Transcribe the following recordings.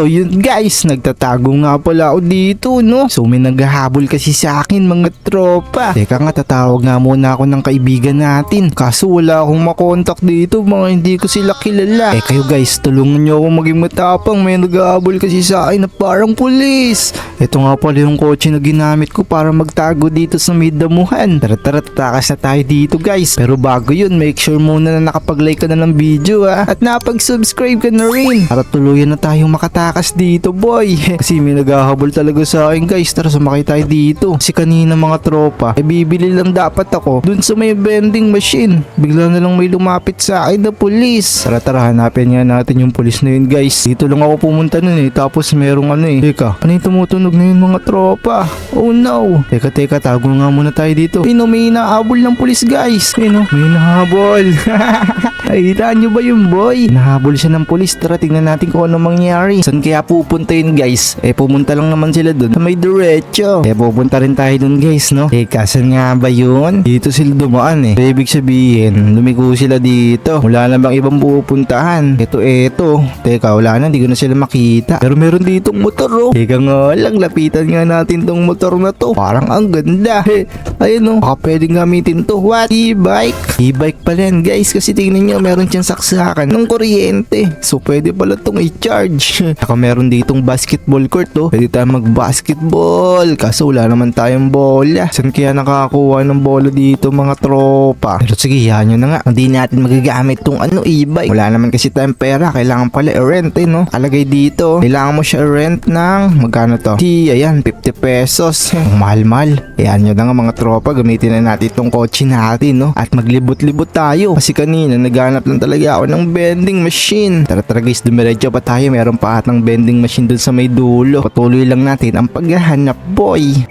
So yun guys, nagtatago nga pala ako dito no. So may naghahabol kasi sa akin mga tropa. Teka nga tatawag nga muna ako ng kaibigan natin. Kaso wala akong makontak dito mga hindi ko sila kilala. Eh kayo guys, tulungan nyo ako maging matapang. May naghahabol kasi sa akin na parang pulis. Ito nga pala yung kotse na ginamit ko para magtago dito sa may damuhan. Tara tara tatakas na tayo dito guys. Pero bago yun, make sure muna na nakapag-like ka na ng video ha. At napag-subscribe ka na rin. Para tuluyan na tayong makatakas dito boy. Kasi may naghahabol talaga sa akin guys. Tara sumakay tayo dito. Kasi kanina mga tropa, eh bibili lang dapat ako dun sa may vending machine. Bigla na lang may lumapit sa akin na pulis. Tara tara hanapin nga natin yung pulis na yun guys. Dito lang ako pumunta nun eh. Tapos merong ano eh. Teka, ano yung tumutunog na yun mga tropa? Oh no. Teka teka, tago nga muna tayo dito. Pino, may inahabol ng pulis guys. Pino, may inahabol. Nakita nyo ba yung boy? Nahabol siya ng pulis. Tara tingnan natin kung ano mangyari. Saan kaya pupunta yun guys? Eh pumunta lang naman sila dun. Sa may diretso. Eh pupunta rin tayo dun guys no? Eh kasan nga ba yun? Dito sila dumaan eh. So, ibig sabihin, lumiko sila dito. Wala na bang ibang pupuntahan? Ito eto. Teka wala na. Hindi ko na sila makita. Pero meron ditong motor oh. Teka nga lang. Lapitan nga natin tong motor na to. Parang ang ganda. Eh, ayun oh. Baka pwedeng gamitin to. What? E-bike? E-bike pala yan guys. Kasi tingnan nyo meron siyang saksakan ng kuryente. So pwede pala tong i-charge. Saka meron ditong basketball court oh. Pwede tayo mag-basketball. Kaso wala naman tayong bola. Saan kaya nakakakuha ng bola dito mga tropa? Pero sige, yan nyo na nga. Hindi natin magagamit tong ano e-bike. Wala naman kasi tayong pera. Kailangan pala i-rent eh no. Alagay dito. Kailangan mo siya i-rent ng magkano to? Di, ayan, 50 pesos. Mahal-mahal. Ayan nyo na nga mga tropa. Gamitin na natin itong kotse natin no. At maglibot-libot tayo. Kasi kanina naghanap lang talaga ako ng vending machine. Tara tara guys, dumiretso pa tayo. Meron pa atang vending machine dun sa may dulo. Patuloy lang natin ang paghahanap boy.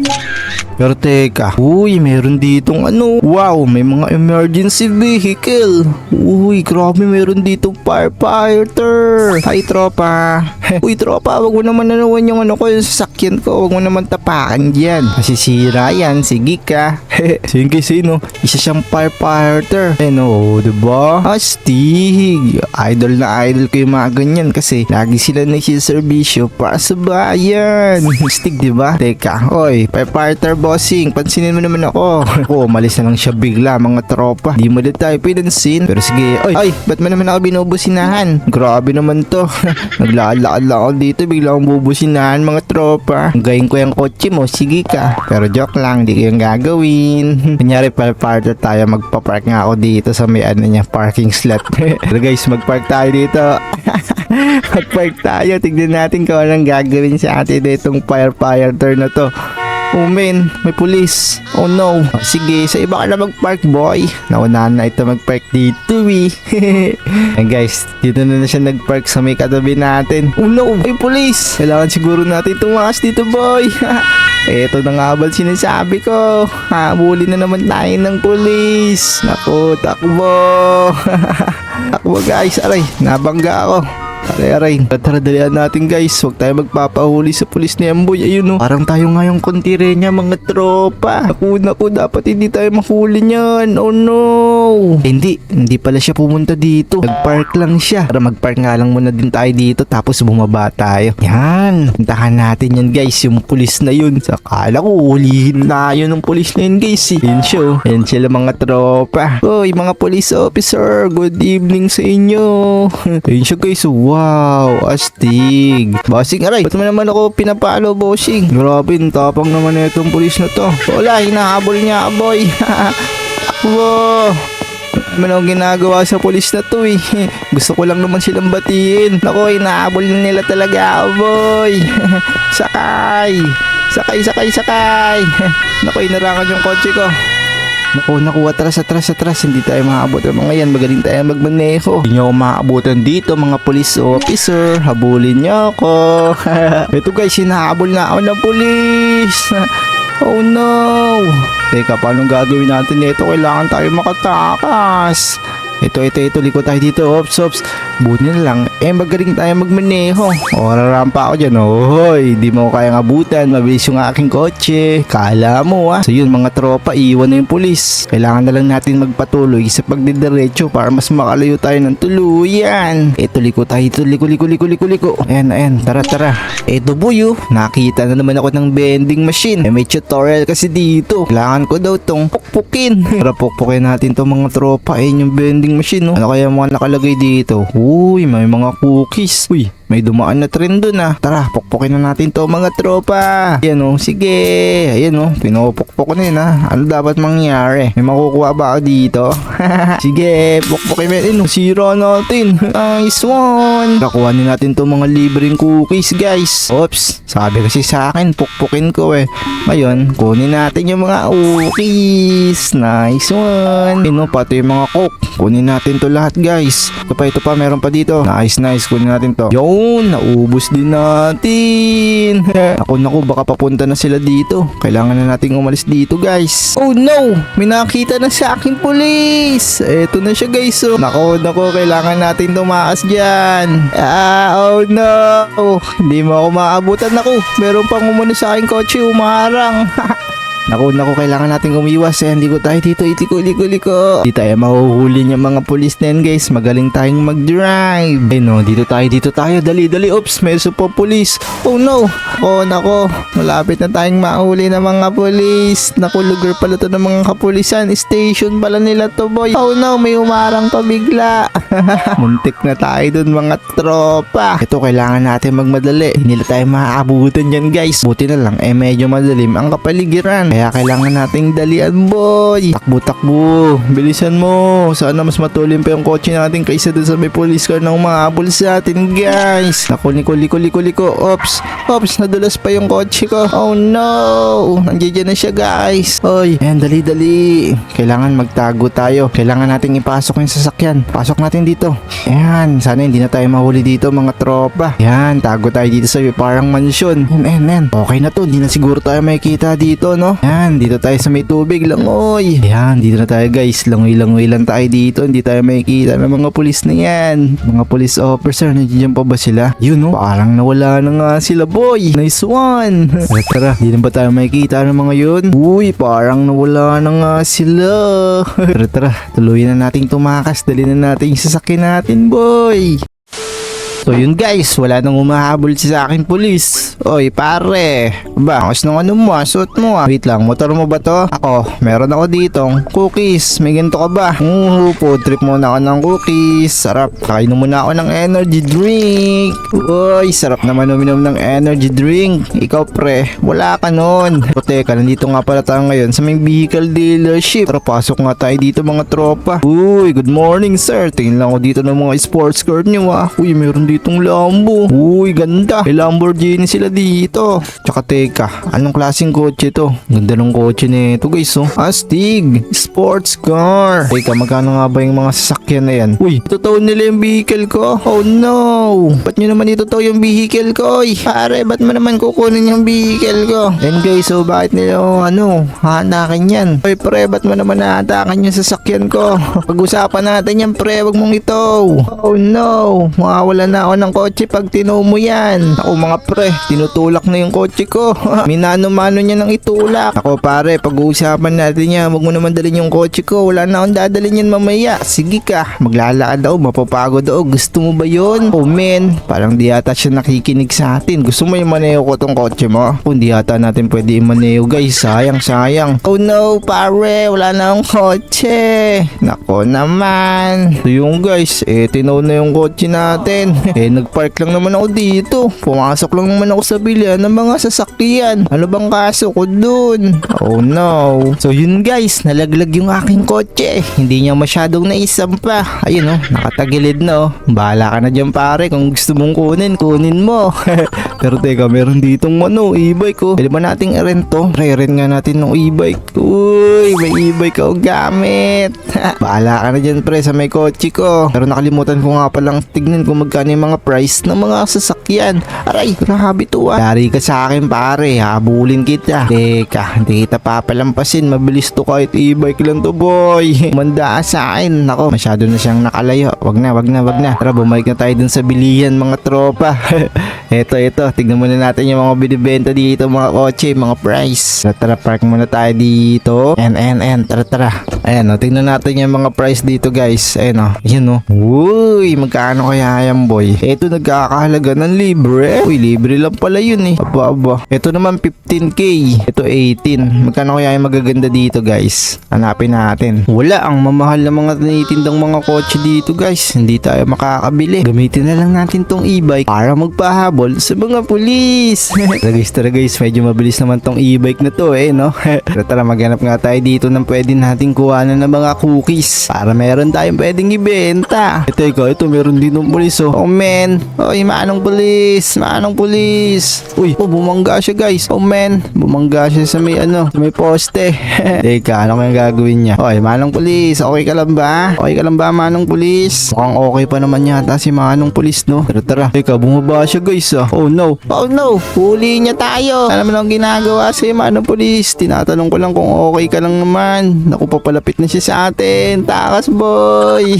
Pero teka, uy, meron ditong ano, wow, may mga emergency vehicle. Uy, grabe, meron ditong firefighter. Hi, tropa. uy, tropa, wag mo naman nanawan yung ano ko, yung sasakyan ko. Wag mo naman tapakan dyan. Masisira yan, sige ka. sige, sino? Isa siyang firefighter. Eh, no, diba? Astig. Idol na idol ko yung mga ganyan kasi lagi sila nagsiservisyo para sa bayan. Astig, diba? Teka, oy, firefighter bossing, pansinin mo naman ako. Oo, umalis na lang siya bigla mga tropa. Di mo na tayo pinansin. Pero sige, oy, oy, ba't mo naman ako binubusinahan? Grabe naman to. Naglalakad lang ako dito, bigla akong bubusinahan mga tropa. Gayin ko yung kotse mo, sige ka. Pero joke lang, di ko yung gagawin. Kunyari firefighter tayo, magpa-park nga ako dito sa may ano niya, parking slot. Pero guys, mag-park tayo dito. mag-park tayo, tignan natin kung anong gagawin sa atin itong firefighter na to. Oh may pulis. Oh no. Oh, sige, sa iba ka na mag-park boy. Naunahan na ito mag-park dito eh. And guys, dito na na siya nag-park sa may katabi natin. Oh no, may pulis. Kailangan siguro natin tumakas dito boy. Ito na nga ba sinasabi ko. Habulin na naman tayo ng pulis. Naku, takbo. takbo guys. Aray, nabangga ako. Aray, aray. Tara, dalihan natin guys. Huwag tayo magpapahuli sa pulis ni Amboy. Ayun oh. Parang tayo nga yung kontire niya mga tropa. Naku, naku. Dapat hindi tayo mahuli niyan. Oh no. Eh, hindi. Hindi pala siya pumunta dito. Nag-park lang siya. Para mag-park nga lang muna din tayo dito. Tapos bumaba tayo. Yan. Puntahan natin yan guys. Yung pulis na yun. Sakala ko hulihin na yun ng pulis na yun guys. Eh. Yan siya oh. Yan sila mga tropa. Hoy mga police officer. Good evening sa inyo. Yan siya guys. Wow. Astig. Bossing aray. Ba't mo naman ako pinapalo bossing? Grabe. ang Tapang naman na itong pulis na to. Wala. Hinahabol niya boy. wow. Ano ang ginagawa sa pulis na to eh. Gusto ko lang naman silang batiin. Nako, inaabol na nila talaga boy. sakay. Sakay, sakay, sakay. Nako, inarangan yung kotse ko. Naku, naku, atras, atras, atras. Hindi tayo maabot ng mga yan. Magaling tayo magmaneho. Hindi nyo ako dito, mga police officer. Habulin nyo ako. Ito guys, hinahabol na ako ng police. Oh no! Teka, paano gagawin natin ito? Kailangan tayo makatakas. Ito, ito, ito. Liko tayo dito. Ops, ops. Buti na lang. Eh, magaling tayo magmaneho. O, rarampa ako dyan. Hoy, di mo kayang abutan. Mabilis yung aking kotse. Kala mo ah. So yun, mga tropa, iwan na yung pulis. Kailangan na lang natin magpatuloy sa pagdidiretso para mas makalayo tayo ng tuluyan. Ito, liko tayo dito. Liko, liko, liko, liko, liko. Ayan, ayan. Tara, tara. Ito, boy, oh. Nakita na naman ako ng vending machine. Eh, may tutorial kasi dito. Kailangan ko daw tong pukpukin. Tara, pukpukin natin to mga tropa. Ayun yung vending machine, no? Ano kaya mga nakalagay dito? Uy, may mga cookies. Uy, may dumaan na trend dun ah. Tara, pukpukin na natin to mga tropa. Ayan oh, sige. Ayan oh, pinupukpok ko na yun ah. Ano dapat mangyari? May makukuha ba ako dito? sige, pukpukin mo yun. oh. Sira natin. Nice one. Nakuha na natin to mga libreng cookies guys. Oops, sabi kasi sa akin, pukpukin ko eh. Ngayon, kunin natin yung mga cookies. Nice one. Ino, pati yung mga coke. Kunin natin to lahat guys. Ito pa, ito pa, meron pa dito. Nice, nice. Kunin natin to. Yun, naubos din natin. ako naku, baka papunta na sila dito. Kailangan na nating umalis dito guys. Oh no, may nakita na sa akin pulis. Eto na siya guys. Oh. Nako, nako, kailangan natin tumakas dyan. Ah, oh no. Hindi mo ako maabutan ako. Meron pang umano sa aking kotse umarang. Naku, naku, kailangan nating umiwas eh. Hindi ko tayo dito, iliko, liko, liko. Di tayo mahuhuli ng mga pulis na guys. Magaling tayong mag-drive. Eh no, dito tayo, dito tayo. Dali, dali. Oops, may po pulis. Oh no. Oh, nako. Malapit na tayong mahuli ng mga pulis. Naku, lugar pala to ng mga kapulisan. Station pala nila to, boy. Oh no, may umarang pa bigla. Muntik na tayo dun, mga tropa. Ito, kailangan natin magmadali. Hindi nila tayo maaabutan dyan, guys. Buti na lang, eh medyo madalim ang kapaligiran. Kaya kailangan nating dalian, boy. Takbo, takbo. Bilisan mo. Sana mas matulin pa yung kotse natin kaysa dun sa may police car na umahabol sa atin, guys. Naku, liko, liko, liko, liko. Ops, ops, nadulas pa yung kotse ko. Oh no. Nandiyan na siya, guys. Oy, ayan, dali, dali. Kailangan magtago tayo. Kailangan nating ipasok yung sasakyan. Pasok natin dito. Ayan, sana hindi na tayo mahuli dito, mga tropa. Ayan, tago tayo dito sa parang mansyon. Ayan, ayan, ayan. Okay na to. Hindi na siguro tayo makikita dito, no? Ayan, dito tayo sa may tubig lang, oy. Ayan, dito na tayo, guys. Langoy-langoy lang tayo dito. Hindi tayo makikita ng mga pulis na yan. Mga police officer, nandiyan pa ba sila? Yun, no? Parang nawala na nga sila, boy. Nice one. Tara, tara. Hindi na ba tayo makikita ng mga yun? Uy, parang nawala na nga sila. tara, tara. Tuluyan na nating tumakas. Dali na natin yung sasakyan natin, boy. So yun guys, wala nang umahabol sa akin pulis. Oy pare, ba, ang nung ano mo, ah, suot mo ah. Wait lang, motor mo ba to? Ako, meron ako ditong cookies. May ganito ka ba? Oo, food trip muna ako ng cookies. Sarap, kakain muna ako ng energy drink. Uy, sarap naman uminom ng energy drink. Ikaw pre, wala ka nun. O teka, nandito nga pala tayo ngayon sa may vehicle dealership. Tara, pasok nga tayo dito mga tropa. Uy, good morning sir. Tingin lang ako dito ng mga sports car niyo ah. Uy, meron ditong Lambo. Uy, ganda. May Lamborghini sila dito. Tsaka teka, anong klaseng kotse to? Ganda ng kotse nito guys oh. Astig, sports car. Teka, magkano nga ba yung mga sasakyan na yan? Uy, totoo nila yung vehicle ko. Oh no. Ba't nyo naman itotoo yung vehicle ko? Uy, pare, ba't mo naman kukunin yung vehicle ko? And guys, so bakit nila oh, ano, hahanakin yan? Uy, pre, ba't mo naman nahatakan yung sasakyan ko? Pag-usapan natin yan, pre, wag mong ito. Oh no, mawawala na ako ng kotse pag tinuo mo yan. Ako mga pre, tinutulak na yung kotse ko. Minano-mano niya ng itulak. Ako pare, pag-uusapan natin yan, wag mo naman dalhin yung kotse ko. Wala na akong dadalhin yan mamaya. Sige ka, maglalakad ako, mapapagod ako. Gusto mo ba yun? Oh men, parang di yata siya nakikinig sa atin. Gusto mo yung maneho ko tong kotse mo? Kung di yata natin pwede imaneho guys, sayang sayang. Oh no, pare, wala na akong kotse. Nako naman. So yung guys, eh tinaw na yung kotse natin. eh nagpark lang naman ako dito. Pumasok lang naman ako sa bilihan ng mga sasakyan. Ano bang kaso ko dun? Oh no. So yun guys, nalaglag yung aking kotse. Hindi niya masyadong naisampa. Ayun oh, nakatagilid na oh. Bahala ka na dyan pare kung gusto mong kunin, kunin mo. Pero teka, meron ditong ano, e-bike oh. Pwede ba nating i-rent to? Re-rent nga natin ng e-bike. Uy, may e-bike ako gamit. Bahala ka na dyan pre sa may kotse ko. Pero nakalimutan ko nga palang tignan kung magkano yung mga price ng mga sasakyan. Aray, grabe to ah. Yari ka sa akin pare, habulin kita. Teka, hindi kita papalampasin. Mabilis to kahit e-bike lang to boy. Manda sa akin. Nako, masyado na siyang nakalayo. Wag na, wag na, wag na. Tara, bumalik na tayo dun sa bilihan mga tropa. eto, eto. Tignan muna natin yung mga binibenta dito, mga kotse, mga price. Tara, tara, park muna tayo dito. And, and, and. Tara, tara. Ayan, o. Tignan natin yung mga price dito, guys. Ayan, o. Ayan, o. Uy, magkano kaya yan, boy? Eto, nagkakahalaga ng libre. Uy, libre lang pala yun, eh. Aba, aba. Ito naman, 15k. Ito, 18. Magkano kaya yung magaganda dito, guys? Hanapin natin. Wala, ang mamahal na mga tinitindang mga kotse dito, guys. Hindi tayo makakabili. Gamitin na lang natin tong e-bike para magpahabol sa mga pulis. tara guys, tara guys, medyo mabilis naman tong e-bike na to eh, no? tara maghanap nga tayo dito ng pwede nating kuhanan ng mga cookies para meron tayong pwedeng ibenta. Ito, ikaw, ito, meron din ng pulis, oh. Oh, man. Oy, manong pulis, manong pulis. Uy, oh, bumangga siya, guys. Oh, man. Bumangga siya sa may, ano, sa may poste. Teka, ano kaya gagawin niya? Oy, manong pulis, okay ka lang ba? Okay ka lang ba, manong pulis? Mukhang okay pa naman yata si manong pulis, no? Tara, tara. Teka, bumaba siya, guys, ah. Oh, no. Oh, no. Huli niya tayo. Alam mo lang ginagawa si manong pulis. Tinatanong ko lang kung okay ka lang naman. Naku, papalapit na siya sa atin. Takas, boy.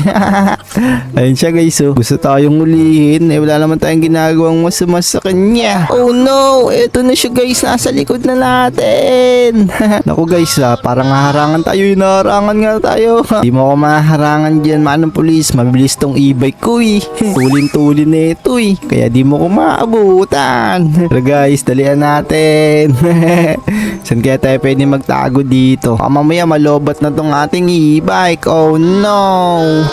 Ayun siya, guys, oh. Gusto tayong ulihin. Eh, wala naman tayong ginagawang masama sa kanya. Oh, no. Eto na siya, guys. Nasa likod na natin. Naku, guys, ah. Parang haharangan tayo. Hinaharangan nga tayo. Di mo ako mahaharangan dyan, manong pulis. Mabilis tong e-bike ko, eh. Tulin-tulin na ito, eh. Kaya di mo ko maabutan. Pero guys, dalian natin. Saan kaya tayo pwede magtago dito? Baka mamaya malobat na tong ating e-bike. Oh no!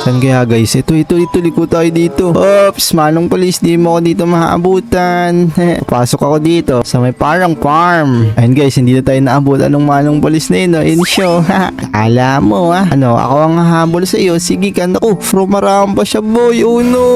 Saan kaya guys? Ito, ito, ito. Liko tayo dito. Oops! Manong police, di mo ako dito maabutan. Pasok ako dito sa may parang farm. Ayun guys, hindi na tayo naabutan ng manong police na yun. No? In show. Kala mo ha? Ano, ako ang habol sa iyo. Sige ka. Naku, from maramba siya boy. Oh no!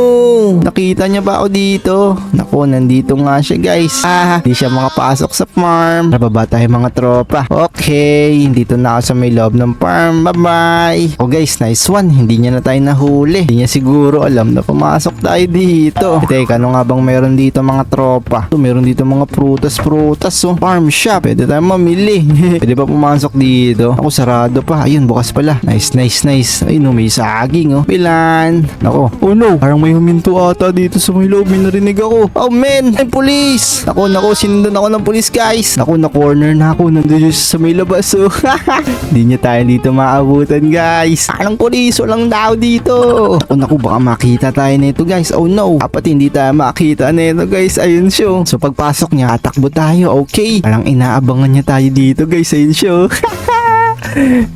Nakita niya ba ako dito? Naku, nandito nga siya guys. Ah, hindi siya makapasok sa farm. Nababa tayo mga tropa. Okay, dito na ako sa may loob ng farm. Bye-bye. Oh guys, nice one. Hindi niya na tayo nahuli. Hindi niya siguro alam na pumasok tayo dito. Eh, Teka, ano nga bang meron dito mga tropa? So, meron dito mga prutas-prutas. Oh. Farm shop. Pwede tayo mamili. Pwede ba pumasok dito? Ako, sarado pa. Ayun, bukas pala. Nice, nice, nice. Ayun, oh, may saging, oh. Pilan. Nako. Oh no, parang may huminto ata dito sa may loob. May narinig ako. Oh man, may police. Nako, nako, sinundan ako ng police, guys. Nako, na corner na ako. Nandun siya sa may labas, oh. Hindi niya tayo dito maabutan, guys. Anong police? Walang tao dito. Nako, naku, baka makita tayo nito, guys. Oh no. Dapat hindi tayo makita nito, guys. Ayun siya. So, pagpasok niya, takbo tayo. Okay. Parang inaabangan niya tayo dito, guys. Ayun siya.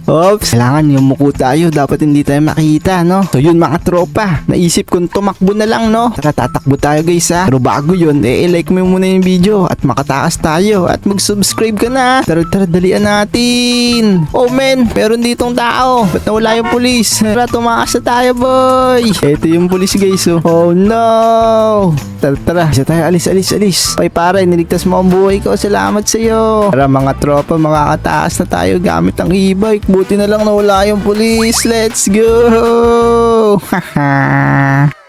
Oops, kailangan yung muko tayo. Dapat hindi tayo makita, no? So yun mga tropa, naisip kong tumakbo na lang, no? Tara, tatakbo tayo guys, ha? Pero bago yun, eh, like mo muna yung video at makatakas tayo at mag-subscribe ka na. Tara, tara, dalian natin. Oh man, meron ditong tao. Ba't nawala yung pulis? Tara, tumakas na tayo, boy. Ito yung pulis, guys, oh. Oh no. Tara, tara. Isa tayo, alis, alis, alis. Ay, pare, niligtas mo ang buhay ko. Salamat sa'yo. Tara, mga tropa, makakataas na tayo gamit ang e-bike. Buti na lang nawala yung pulis. Let's go! Haha.